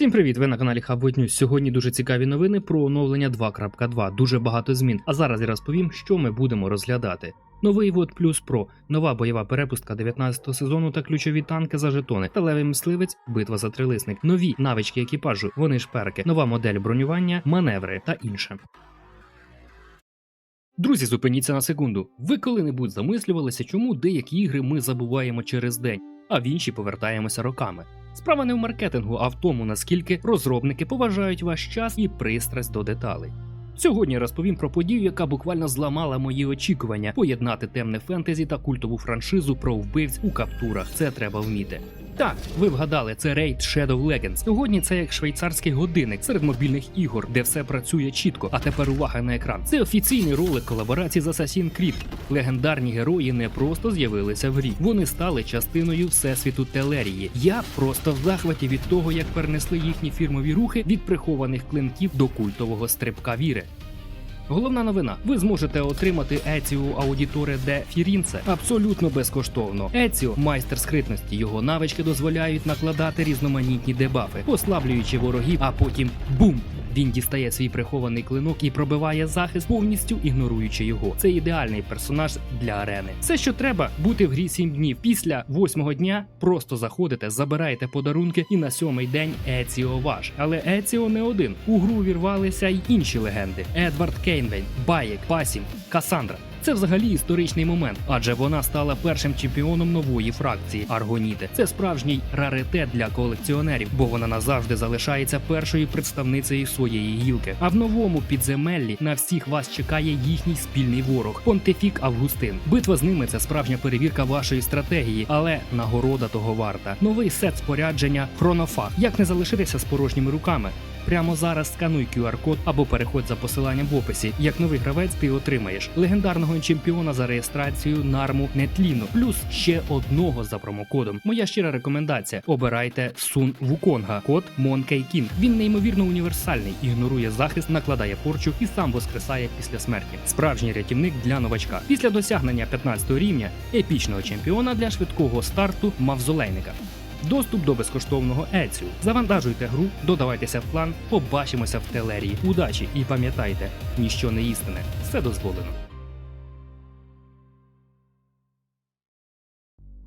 Всім привіт! Ви на каналі Хабвот News. Сьогодні дуже цікаві новини про оновлення 2.2. Дуже багато змін. А зараз я розповім, що ми будемо розглядати. Новий Вот Плюс Pro, нова бойова перепустка 19 сезону та ключові танки за жетони, талевий мисливець, битва за трилисник, нові навички екіпажу, вони ж перки, нова модель бронювання, маневри та інше. Друзі, зупиніться на секунду. Ви коли-небудь замислювалися, чому деякі ігри ми забуваємо через день, а в інші повертаємося роками. Справа не в маркетингу, а в тому, наскільки розробники поважають ваш час і пристрасть до деталей. Сьогодні розповім про подію, яка буквально зламала мої очікування поєднати темне фентезі та культову франшизу про вбивць у каптурах. Це треба вміти. Так, ви вгадали, це рейд Shadow Legends. Сьогодні це як швейцарський годинник серед мобільних ігор, де все працює чітко. А тепер увага на екран. Це офіційний ролик колаборації з Assassin's Creed. Легендарні герої не просто з'явилися в грі, вони стали частиною всесвіту Телерії. Я просто в захваті від того, як перенесли їхні фірмові рухи від прихованих клинків до культового стрибка віри. Головна новина: ви зможете отримати Еціо Аудіторе де Фірінце абсолютно безкоштовно. Еціо майстер скритності. Його навички дозволяють накладати різноманітні дебафи, послаблюючи ворогів, а потім бум! Він дістає свій прихований клинок і пробиває захист, повністю ігноруючи його. Це ідеальний персонаж для арени. Все, що треба, бути в грі 7 днів. Після восьмого дня просто заходите, забираєте подарунки, і на сьомий день Еціо ваш. Але Еціо не один. У гру вірвалися й інші легенди: Едвард Кейнвейн, Баєк, Пасім, Касандра. Це взагалі історичний момент, адже вона стала першим чемпіоном нової фракції Аргоніти. Це справжній раритет для колекціонерів, бо вона назавжди залишається першою представницею своєї гілки. А в новому підземеллі на всіх вас чекає їхній спільний ворог Понтифік Августин. Битва з ними це справжня перевірка вашої стратегії, але нагорода того варта. Новий сет спорядження Хронофаг. Як не залишитися з порожніми руками? Прямо зараз скануй QR-код або переходь за посиланням в описі. Як новий гравець, ти отримаєш легендарного чемпіона за реєстрацію Нарму Нетліну, плюс ще одного за промокодом. Моя щира рекомендація: обирайте Сун Вуконга, код Монкей Кінг. Він неймовірно універсальний, ігнорує захист, накладає порчу і сам воскресає після смерті. Справжній рятівник для новачка. Після досягнення 15 рівня епічного чемпіона для швидкого старту мавзолейника. Доступ до безкоштовного Еціу. Завантажуйте гру, додавайтеся в план, побачимося в телерії. Удачі і пам'ятайте, ніщо не істине, все дозволено.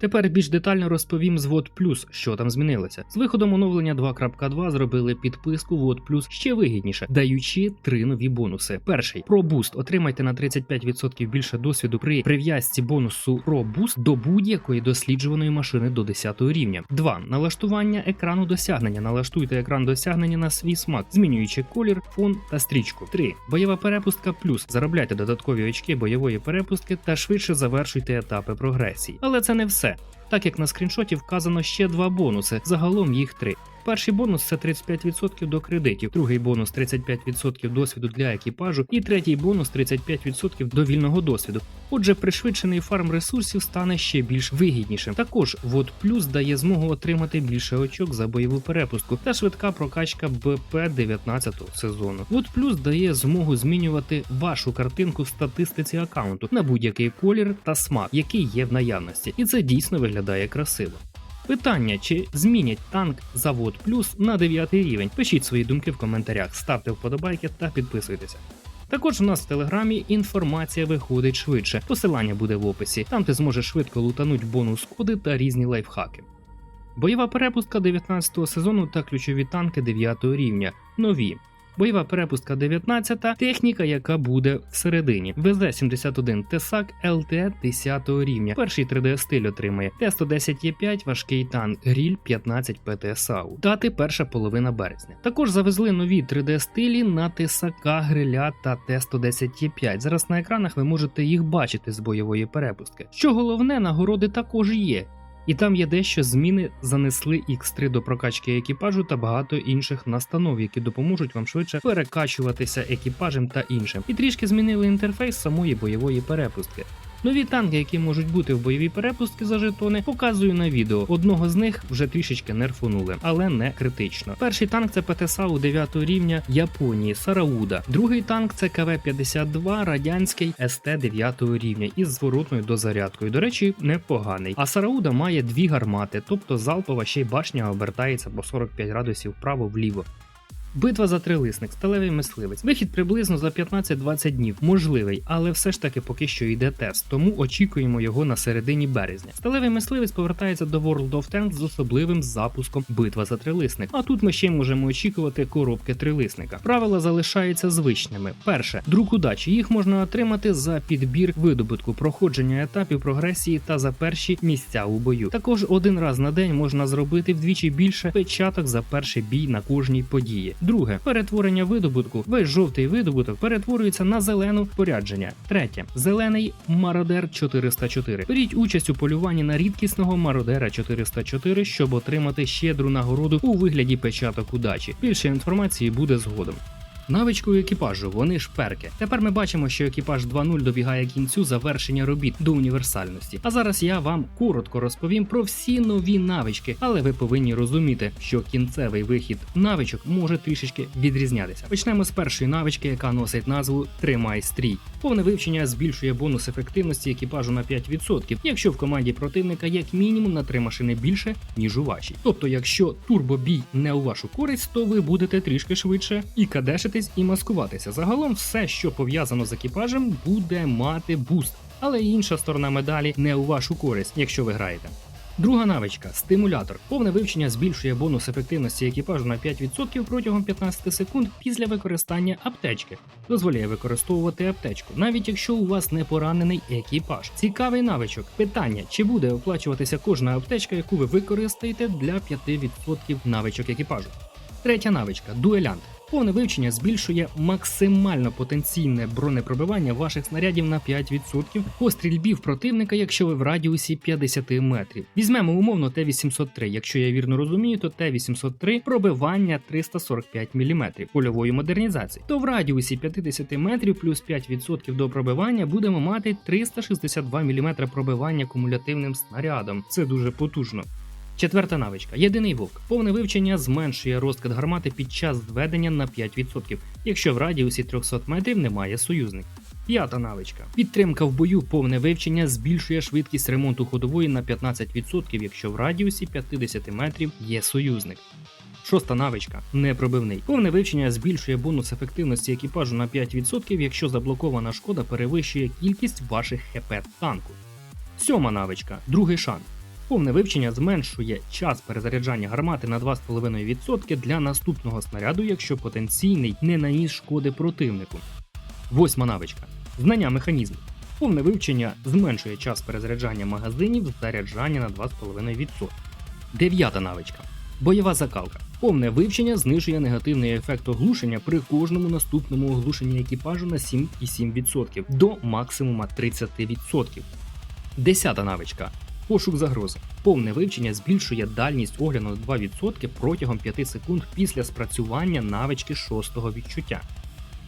Тепер більш детально розповім з Плюс, що там змінилося. З виходом оновлення 2.2 зробили підписку Вот Плюс ще вигідніше, даючи три нові бонуси. Перший про буст отримайте на 35% більше досвіду при прив'язці бонусу про до будь-якої досліджуваної машини до 10 рівня. 2. налаштування екрану досягнення. Налаштуйте екран досягнення на свій смак, змінюючи колір, фон та стрічку. 3. бойова перепустка плюс. Заробляйте додаткові очки бойової перепустки та швидше завершуйте етапи прогресії. Але це не все так як на скріншоті вказано ще два бонуси, загалом їх три. Перший бонус це 35% до кредитів, другий бонус 35% досвіду для екіпажу, і третій бонус 35% до вільного досвіду. Отже, пришвидшений фарм ресурсів стане ще більш вигіднішим. Також Вот Плюс дає змогу отримати більше очок за бойову перепустку та швидка прокачка БП 19 сезону. Вот Плюс дає змогу змінювати вашу картинку в статистиці аккаунту на будь-який колір та смак, який є в наявності, і це дійсно виглядає красиво. Питання, чи змінять танк Завод Плюс на 9 рівень? Пишіть свої думки в коментарях, ставте вподобайки та підписуйтеся. Також у нас в телеграмі інформація виходить швидше. Посилання буде в описі. Там ти зможеш швидко лутануть бонус коди та різні лайфхаки. Бойова перепустка 19 го сезону та ключові танки 9 рівня. Нові. Бойова перепустка 19, техніка, яка буде всередині. ВЗ-71 Тесак ЛТ 10 рівня. Перший 3D стиль отримає. Т-110Е5, важкий танк, гріль 15 ПТСАУ. Дати перша половина березня. Також завезли нові 3D стилі на Тесака, гриля та Т-110Е5. Зараз на екранах ви можете їх бачити з бойової перепустки. Що головне, нагороди також є. І там є дещо зміни занесли X3 до прокачки екіпажу та багато інших настанов, які допоможуть вам швидше перекачуватися екіпажем та іншим. І трішки змінили інтерфейс самої бойової перепустки. Нові танки, які можуть бути в бойовій перепустці за жетони, показую на відео. Одного з них вже трішечки нерфонули, але не критично. Перший танк це ПТСАУ 9 рівня Японії Сарауда. Другий танк це КВ-52 радянський СТ 9 рівня із зворотною дозарядкою. До речі, непоганий. А Сарауда має дві гармати, тобто залпова ще й башня обертається по 45 градусів вправо-вліво. Битва за трилисник, сталевий мисливець. Вихід приблизно за 15-20 днів, можливий, але все ж таки поки що йде тест, тому очікуємо його на середині березня. Сталевий мисливець повертається до World of Tanks з особливим запуском битва за трилисник. А тут ми ще можемо очікувати коробки трилисника. Правила залишаються звичними. Перше, друк удачі. Їх можна отримати за підбір видобутку, проходження етапів прогресії та за перші місця у бою. Також один раз на день можна зробити вдвічі більше печаток за перший бій на кожній події. Друге перетворення видобутку. Весь жовтий видобуток перетворюється на зелену порядження. Третє зелений мародер 404. Беріть участь у полюванні на рідкісного мародера 404, щоб отримати щедру нагороду у вигляді печаток удачі. Більше інформації буде згодом. Навичкою екіпажу вони ж перки. Тепер ми бачимо, що екіпаж 2.0 добігає кінцю завершення робіт до універсальності. А зараз я вам коротко розповім про всі нові навички, але ви повинні розуміти, що кінцевий вихід навичок може трішечки відрізнятися. Почнемо з першої навички, яка носить назву Тримай стрій. Повне вивчення збільшує бонус ефективності екіпажу на 5%, якщо в команді противника як мінімум на три машини більше, ніж у вашій. Тобто, якщо турбобій не у вашу користь, то ви будете трішки швидше і кадешитись і маскуватися. Загалом все, що пов'язано з екіпажем, буде мати буст. Але інша сторона медалі не у вашу користь, якщо ви граєте. Друга навичка стимулятор. Повне вивчення збільшує бонус ефективності екіпажу на 5% протягом 15 секунд після використання аптечки. Дозволяє використовувати аптечку, навіть якщо у вас не поранений екіпаж. Цікавий навичок. Питання: чи буде оплачуватися кожна аптечка, яку ви використаєте для 5% навичок екіпажу? Третя навичка дуелянт. Повне вивчення збільшує максимально потенційне бронепробивання ваших снарядів на 5% по стрільбі в противника, якщо ви в радіусі 50 метрів. Візьмемо умовно Т-803. Якщо я вірно розумію, то Т-803 пробивання 345 мм польової модернізації. То в радіусі 50 метрів плюс 5% до пробивання будемо мати 362 мм пробивання кумулятивним снарядом. Це дуже потужно. Четверта навичка. Єдиний вовк. Повне вивчення зменшує розкид гармати під час зведення на 5%, якщо в радіусі 300 метрів немає союзник. П'ята навичка. Підтримка в бою повне вивчення збільшує швидкість ремонту ходової на 15%, якщо в радіусі 50 метрів є союзник. Шоста навичка непробивний. Повне вивчення збільшує бонус ефективності екіпажу на 5%, якщо заблокована шкода перевищує кількість ваших ХП танку. Сьома навичка другий шанс. Повне вивчення зменшує час перезаряджання гармати на 2,5% для наступного снаряду, якщо потенційний не наніс шкоди противнику. Восьма навичка. Знання механізму. Повне вивчення зменшує час перезаряджання магазинів заряджання на 2,5%. Дев'ята навичка. Бойова закалка. Повне вивчення знижує негативний ефект оглушення при кожному наступному оглушенні екіпажу на 7,7% до максимума 30%. Десята навичка. Пошук загрози. Повне вивчення збільшує дальність огляду на 2% протягом 5 секунд після спрацювання навички шостого відчуття.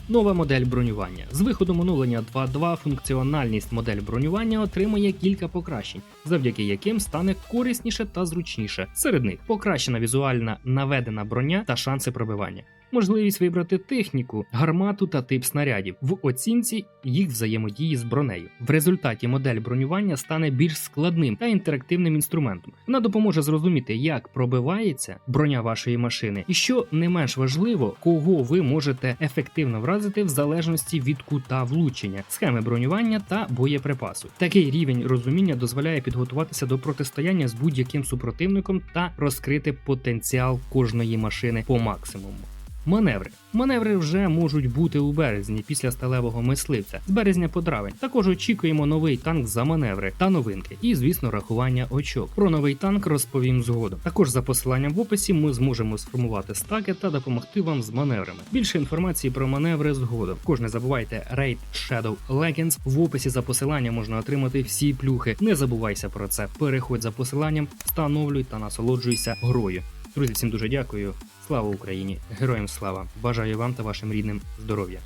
Нова модель бронювання. З виходом оновлення 2.2 функціональність модель бронювання отримає кілька покращень, завдяки яким стане корисніше та зручніше. Серед них покращена візуальна наведена броня та шанси пробивання. Можливість вибрати техніку, гармату та тип снарядів в оцінці їх взаємодії з бронею. В результаті модель бронювання стане більш складним та інтерактивним інструментом. Вона допоможе зрозуміти, як пробивається броня вашої машини, і що не менш важливо, кого ви можете ефективно вразити в залежності від кута влучення, схеми бронювання та боєприпасу. Такий рівень розуміння дозволяє підготуватися до протистояння з будь-яким супротивником та розкрити потенціал кожної машини по максимуму. Маневри. Маневри вже можуть бути у березні після сталевого мисливця. З березня по травень. Також очікуємо новий танк за маневри та новинки, і, звісно, рахування очок. Про новий танк розповім згодом. Також за посиланням в описі ми зможемо сформувати стаки та допомогти вам з маневрами. Більше інформації про маневри згодом. Також не забувайте Raid Shadow Legends. В описі за посиланням можна отримати всі плюхи. Не забувайся про це. Переходь за посиланням, встановлюй та насолоджуйся грою. Друзі, всім дуже дякую. Слава Україні! Героям слава! Бажаю вам та вашим рідним здоров'я!